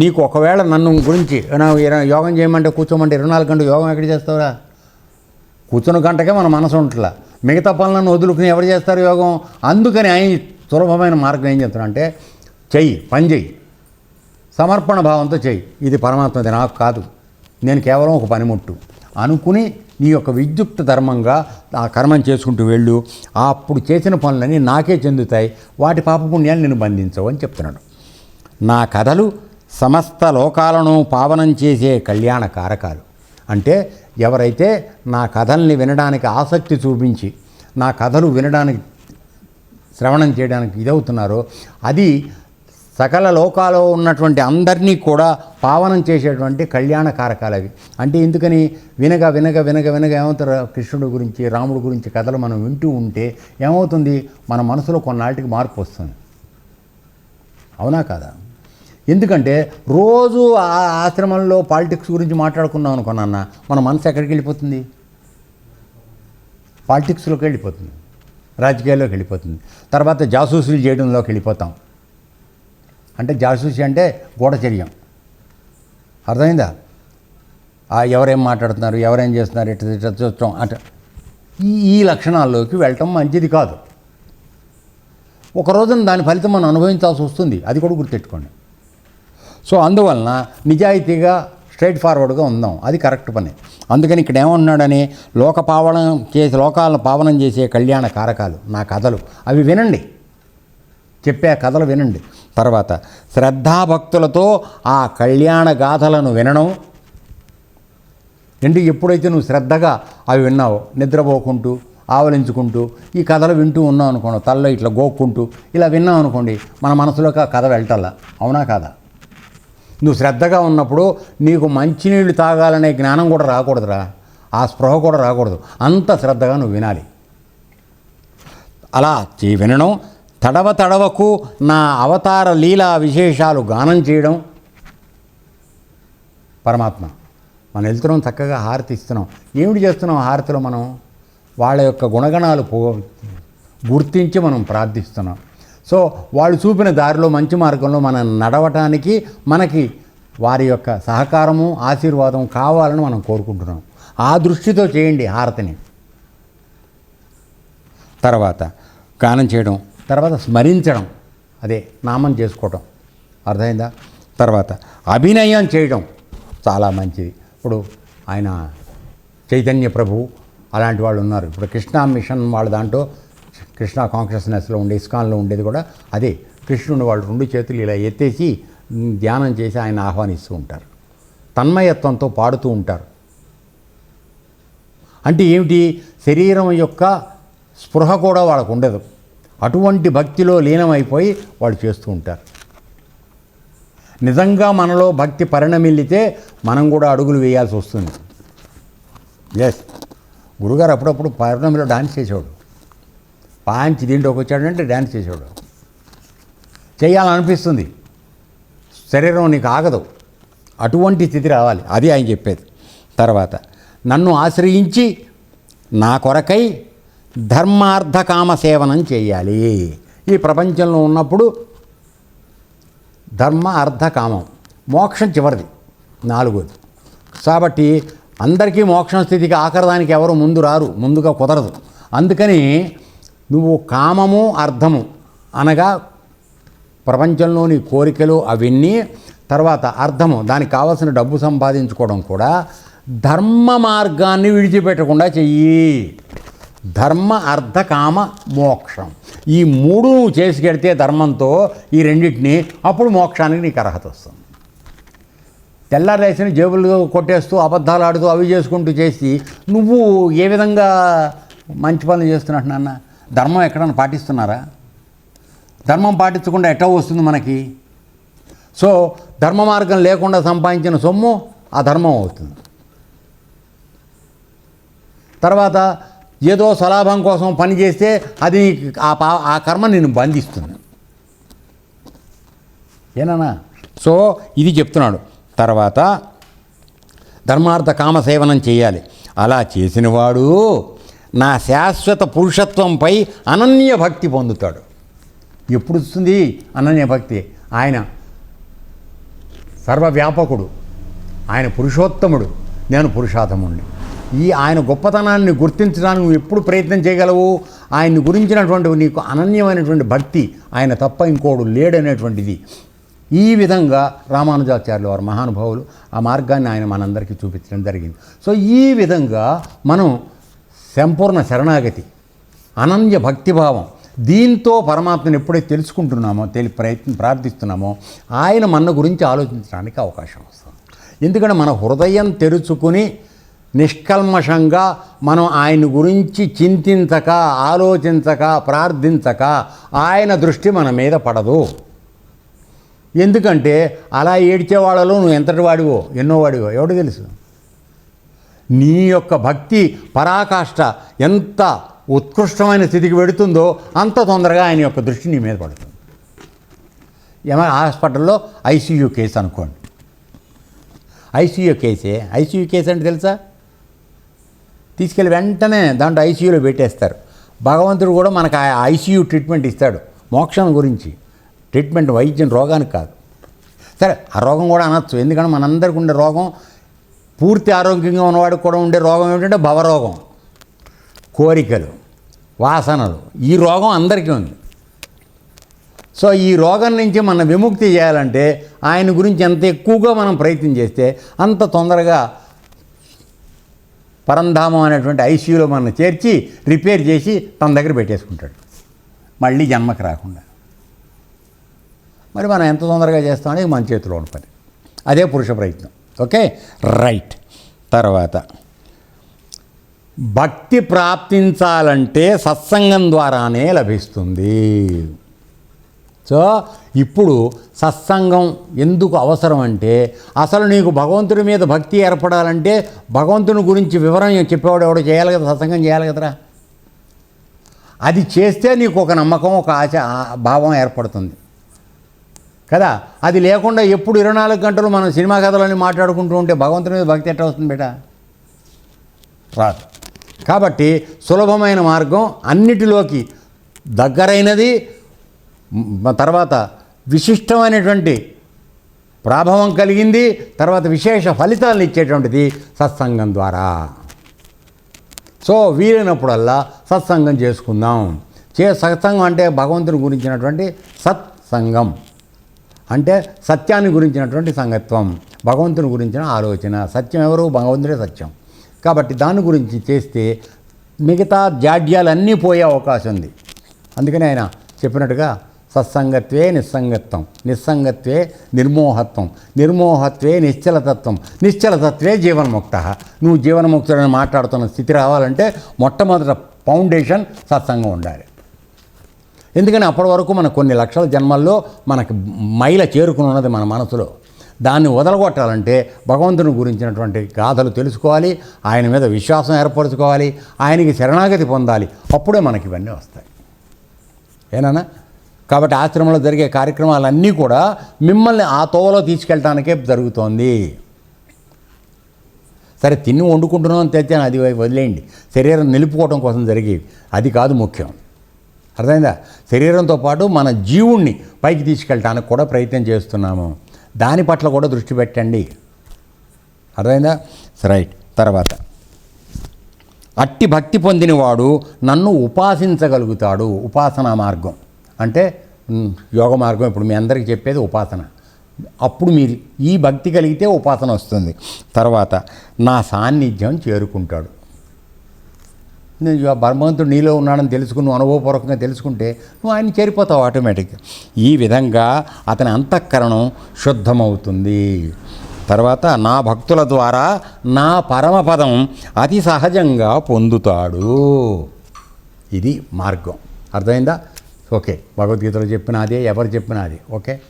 నీకు ఒకవేళ నన్ను గురించి నా యోగం చేయమంటే కూర్చోమంటే ఇరవై నాలుగు గంటలు యోగం ఎక్కడ చేస్తావురా? కూర్చున్న గంటకే మన మనసు ఉంటుందా మిగతా పనులను వదులుకుని ఎవరు చేస్తారు యోగం? అందుకని ఆయన సులభమైన మార్గం ఏం చెప్తున్నా అంటే చెయ్యి పని చెయ్యి. సమర్పణ భావంతో చెయ్యి. ఇది పరమాత్మది నాకు కాదు. నేను కేవలం ఒక పనిముట్టు అనుకుని నీ యొక్క విద్యుక్త ధర్మంగా ఆ కర్మం చేసుకుంటూ వెళ్ళు. అప్పుడు చేసిన పనులన్నీ నాకే చెందుతాయి. వాటి పాపపుణ్యాలు నేను బంధించవు అని చెప్తున్నాడు. నా కథలు సమస్త లోకాలను పావనం చేసే కళ్యాణ కారకాలు అంటే ఎవరైతే నా కథల్ని వినడానికి ఆసక్తి చూపించి నా కథలు వినడానికి శ్రవణం చేయడానికి ఇదవుతున్నారో అది సకల లోకాలో ఉన్నటువంటి అందరినీ కూడా పావనం చేసేటువంటి కళ్యాణ కారకాలు అవి. అంటే ఎందుకని? వినగ వినగ వినగ వినగ ఏమవుతారు? కృష్ణుడి గురించి రాముడి గురించి కథలు మనం వింటూ ఉంటే ఏమవుతుంది? మన మనసులో కొన్నాళ్ళకి మార్పు వస్తుంది. అవునా కాదా? ఎందుకంటే రోజు ఆ ఆశ్రమంలో పాలిటిక్స్ గురించి మాట్లాడుకున్నాం అనుకున్నా మన మనసు ఎక్కడికి వెళ్ళిపోతుంది? పాలిటిక్స్లోకి వెళ్ళిపోతుంది రాజకీయాల్లోకి వెళ్ళిపోతుంది. తర్వాత జాసూసులు చేయడంలోకి వెళ్ళిపోతాం. అంటే జాసూసి అంటే గూఢచర్యం. అర్థమైందా? ఆ ఎవరేం మాట్లాడుతున్నారు ఎవరేం చేస్తున్నారు ఇట్లా ఇట్లా చూస్తాం అంటే. ఈ ఈ లక్షణాల్లోకి వెళ్ళటం మంచిది కాదు. ఒక రోజున దాని ఫలితం మనం అనుభవించాల్సి వస్తుంది. అది కూడా గుర్తెట్టుకోండి. సో అందువలన నిజాయితీగా స్ట్రైట్ ఫార్వర్డ్గా ఉందాం. అది కరెక్ట్ పని. అందుకని ఇక్కడ ఏమన్నాడని లోక పావనం చేసి లోకాలను పావనం చేసే కళ్యాణ కారకాలు నా కథలు అవి వినండి. చెప్పే కథలు వినండి. తర్వాత శ్రద్ధాభక్తులతో ఆ కళ్యాణ గాథలను వినడం. ఎందుకు ఎప్పుడైతే నువ్వు శ్రద్ధగా అవి విన్నావో నిద్రపోకుంటూ ఆవలించుకుంటూ ఈ కథలు వింటూ ఉన్నావు అనుకోండి తల్లో ఇట్లా గోక్కుంటూ ఇలా విన్నావు అనుకోండి మన మనసులోకి ఆ కథ వెళ్ళటల్లా అవునా కాదా? నువ్వు శ్రద్ధగా ఉన్నప్పుడు నీకు మంచినీళ్ళు తాగాలనే జ్ఞానం కూడా రాకూడదురా. ఆ స్పృహ కూడా రాకూడదు. అంత శ్రద్ధగా నువ్వు వినాలి. అలా చే వినడం తడవ తడవకు నా అవతార లీలా విశేషాలు గానం చేయడం. పరమాత్మ మనం వెళ్తున్నాం చక్కగా హారతి ఇస్తున్నాం. ఏమిటి చేస్తున్నాం హారతిలో మనం? వాళ్ళ యొక్క గుణగణాలు పో గుర్తించి మనం ప్రార్థిస్తున్నాం. సో వాళ్ళు చూపిన దారిలో మంచి మార్గంలో మనం నడవటానికి మనకి వారి యొక్క సహకారము ఆశీర్వాదం కావాలని మనం కోరుకుంటున్నాం. ఆ దృష్టితో చేయండి హారతిని. తర్వాత గానం చేయడం తర్వాత స్మరించడం అదే నామం చేసుకోవటం. అర్థమైందా? తర్వాత అభినయం చేయడం చాలా మంచిది. ఇప్పుడు ఆయన చైతన్య ప్రభు అలాంటి వాళ్ళు ఉన్నారు. ఇప్పుడు కృష్ణా మిషన్ వాళ్ళ దాంట్లో కృష్ణ కాన్షియస్నెస్లో ఉండే ఇస్కాన్లో ఉండేది కూడా అదే. కృష్ణుని వాళ్ళు రెండు చేతులు ఇలా ఎత్తేసి ధ్యానం చేసి ఆయన ఆహ్వానిస్తూ ఉంటారు. తన్మయత్వంతో పాడుతూ ఉంటారు. అంటే ఏమిటి? శరీరం యొక్క స్పృహ కూడా వాళ్ళకు ఉండదు. అటువంటి భక్తిలో లీనమైపోయి వాళ్ళు చేస్తూ ఉంటారు. నిజంగా మనలో భక్తి పరిణమిల్లితే మనం కూడా అడుగులు వేయాల్సి వస్తుంది. ఎస్ గురుగారు అప్పుడప్పుడు పరిణమిలో డాన్స్ చేసేవాడు. పాంచి దీంట్లోకి వచ్చాడంటే డ్యాన్స్ చేసేవాడు. చేయాలనిపిస్తుంది. శరీరం నీకు ఆగదు. అటువంటి స్థితి రావాలి. అది ఆయన చెప్పేది. తర్వాత నన్ను ఆశ్రయించి నా కొరకై ధర్మార్థకామ సేవనం చేయాలి. ఈ ప్రపంచంలో ఉన్నప్పుడు ధర్మ అర్థకామం మోక్షం చివరిది. నాలుగోది. కాబట్టి అందరికీ మోక్షం స్థితికి ఆఖరదానికి ఎవరు ముందు రారు. ముందుగా కుదరదు. అందుకని నువ్వు కామము అర్థము అనగా ప్రపంచంలోని కోరికలు అవన్నీ తర్వాత అర్థము దానికి కావాల్సిన డబ్బు సంపాదించుకోవడం కూడా ధర్మ మార్గాన్ని విడిచిపెట్టకుండా చెయ్యి. ధర్మ అర్థ కామ మోక్షం. ఈ మూడు నువ్వు చేసుకెడితే ధర్మంతో ఈ రెండింటిని అప్పుడు మోక్షానికి నీకు అర్హత వస్తుంది. తెల్లారేసిన జేబులు కొట్టేస్తూ అబద్ధాలు ఆడుతూ అవి చేసుకుంటూ చేసి నువ్వు ఏ విధంగా మంచి పనులు చేస్తున్నట్టు నాన్న? ధర్మం ఎక్కడన్నా పాటిస్తున్నారా? ధర్మం పాటించకుండా ఎట్లా వస్తుంది మనకి? సో ధర్మ మార్గం లేకుండా సంపాదించిన సొమ్ము ఆ ధర్మం అవుతుంది. తర్వాత ఏదో స్వలాభం కోసం పని చేస్తే అది ఆ పా ఆ కర్మ నేను బంధిస్తుంది. ఏనా సో ఇది చెప్తున్నాడు. తర్వాత ధర్మార్థ కామ సేవనం చేయాలి. అలా చేసినవాడు నా శాశ్వత పురుషత్వంపై అనన్య భక్తి పొందుతాడు. ఎప్పుడు వస్తుంది అనన్య భక్తి? ఆయన సర్వవ్యాపకుడు. ఆయన పురుషోత్తముడు. నేను పురుషాతముడిని ఈ ఆయన గొప్పతనాన్ని గుర్తించడానికి నువ్వు ఎప్పుడు ప్రయత్నం చేయగలవు? ఆయన్ని గురించినటువంటి నీకు అనన్యమైనటువంటి భక్తి ఆయన తప్ప ఇంకోడు లేడనేటువంటిది. ఈ విధంగా రామానుజాచార్యులు వారు మహానుభావులు ఆ మార్గాన్ని ఆయన మనందరికీ చూపించడం జరిగింది. సో ఈ విధంగా మనం సంపూర్ణ శరణాగతి అనన్య భక్తిభావం. దీంతో పరమాత్మను ఎప్పుడైతే తెలుసుకుంటున్నామో తెలి ప్రయత్నం ప్రార్థిస్తున్నామో ఆయన మన గురించి ఆలోచించడానికి అవకాశం వస్తుంది. ఎందుకంటే మన హృదయం తెరుచుకుని నిష్కల్మషంగా మనం ఆయన గురించి చింతించక ఆలోచించక ప్రార్థించక ఆయన దృష్టి మన మీద పడదు. ఎందుకంటే అలా ఏడ్చేవాళ్ళలో నువ్వు ఎంతటి వాడివో ఎన్నో వాడివో ఎవడు తెలుసు? నీ యొక్క భక్తి పరాకాష్ట ఎంత ఉత్కృష్టమైన స్థితికి పెడుతుందో అంత తొందరగా ఆయన యొక్క దృష్టి నీ మీద పడుతుంది. ఏమైనా హాస్పిటల్లో ఐసీయూ కేసు అనుకోండి. ఐసీయూ కేసే? ఐసీయూ కేసు అంటే తెలుసా? తీసుకెళ్ళి వెంటనే దాంట్లో ఐసీయూలో పెట్టేస్తారు. భగవంతుడు కూడా మనకు ఆ ఐసీయూ ట్రీట్మెంట్ ఇస్తాడు. మోక్షం గురించి. ట్రీట్మెంట్ వైద్యం రోగానికి కాదు. సరే ఆ రోగం కూడా అనొచ్చు. ఎందుకంటే మనందరికి ఉండే రోగం పూర్తి ఆరోగ్యంగా ఉన్నవాడికి కూడా ఉండే రోగం ఏమిటంటే భవరోగం కోరికలు వాసనలు. ఈ రోగం అందరికీ ఉంది. సో ఈ రోగం నుంచి మన విముక్తి చేయాలంటే ఆయన గురించి ఎంత ఎక్కువగా మనం ప్రయత్నం చేస్తే అంత తొందరగా పరంధామం అనేటువంటి ఐసీయూలో మనం చేర్చి రిపేర్ చేసి తన దగ్గర పెట్టేసుకుంటాడు. మళ్ళీ జన్మకి రాకుండా. మరి మనం ఎంత తొందరగా చేస్తామనేది మన చేతిలో ఉన్న పని. అదే పురుష ప్రయత్నం. ఓకే? రైట్. తర్వాత భక్తి ప్రాప్తించాలంటే సత్సంగం ద్వారానే లభిస్తుంది. సో ఇప్పుడు సత్సంగం ఎందుకు అవసరం అంటే అసలు నీకు భగవంతుడి మీద భక్తి ఏర్పడాలంటే భగవంతుని గురించి వివరం చెప్పేవాడు ఎవడో చేయాలి కదా సత్సంగం చేయాలి కదరా? అది చేస్తే నీకు ఒక నమ్మకం ఒక ఆశ భావం ఏర్పడుతుంది. కదా? అది లేకుండా ఎప్పుడు ఇరవై నాలుగు గంటలు మనం సినిమా కథలని మాట్లాడుకుంటూ ఉంటే భగవంతుని మీద భక్తి ఎట్లా వస్తుంది బేట? రాదు. కాబట్టి మార్గం అన్నిటిలోకి దగ్గరైనది తర్వాత విశిష్టమైనటువంటి ప్రాభవం కలిగింది తర్వాత విశేష ఫలితాలను ఇచ్చేటువంటిది సత్సంగం ద్వారా. సో వీలైనప్పుడల్లా సత్సంగం చేసుకుందాం. చే సత్సంగం అంటే భగవంతుని గురించినటువంటి సత్సంగం. అంటే సత్యాన్ని గురించినటువంటి సంగత్వం భగవంతుని గురించిన ఆలోచన. సత్యం ఎవరు? భగవంతుడే సత్యం. కాబట్టి దాని గురించి చేస్తే మిగతా జాడ్యాలన్నీ పోయే అవకాశం ఉంది. అందుకని ఆయన చెప్పినట్టుగా సత్సంగత్వే నిస్సంగత్వం నిస్సంగత్వే నిర్మోహత్వం నిర్మోహత్వే నిశ్చలతత్వం నిశ్చలతత్వే జీవన్ముక్త. నువ్వు జీవన్ముక్తుడని మాట్లాడుతున్న స్థితి రావాలంటే మొట్టమొదట ఫౌండేషన్ సత్సంగం ఉండాలి. ఎందుకని అప్పటి వరకు మన కొన్ని లక్షల జన్మల్లో మనకి మైల చేరుకుని ఉన్నది మన మనసులో. దాన్ని వదలగొట్టాలంటే భగవంతుని గురించినటువంటి గాథలు తెలుసుకోవాలి ఆయన మీద విశ్వాసం ఏర్పరచుకోవాలి ఆయనకి శరణాగతి పొందాలి. అప్పుడే మనకి ఇవన్నీ వస్తాయి. ఏనా కాబట్టి ఆశ్రమంలో జరిగే కార్యక్రమాలన్నీ కూడా మిమ్మల్ని ఆ తోవలో తీసుకెళ్ళటానికే జరుగుతోంది. సరే తిని వండుకుంటున్నాం అని తెచ్చాను అది వదిలేయండి. శరీరం నిలుపుకోవడం కోసం జరిగేవి. అది కాదు ముఖ్యం. అర్థమైందా? శరీరంతో పాటు మన జీవుణ్ణి పైకి తీసుకెళ్ళటానికి కూడా ప్రయత్నం చేస్తున్నాము. దాని పట్ల కూడా దృష్టి పెట్టండి. అర్థమైందా? రైట్. తర్వాత అట్టి భక్తి పొందినవాడు నన్ను ఉపాసించగలుగుతాడు. ఉపాసనా మార్గం. అంటే యోగ మార్గం ఇప్పుడు మీ అందరికీ చెప్పేది ఉపాసన. అప్పుడు మీరు ఈ భక్తి కలిగితే ఉపాసన వస్తుంది. తర్వాత నా సాన్నిధ్యం చేరుకుంటాడు. భగవంతుడు నీలో ఉన్నాడని తెలుసుకుని నువ్వు అనుభవపూర్వకంగా తెలుసుకుంటే నువ్వు ఆయన చేరిపోతావు ఆటోమేటిక్గా ఈ విధంగా అతని అంతఃకరణం శుద్ధమవుతుంది. తర్వాత నా భక్తుల ద్వారా నా పరమపదం అతి సహజంగా పొందుతాడు. ఇది మార్గం. అర్థమైందా? ఓకే. భగవద్గీతలో చెప్పిన అదే ఎవరు చెప్పిన అదే. ఓకే?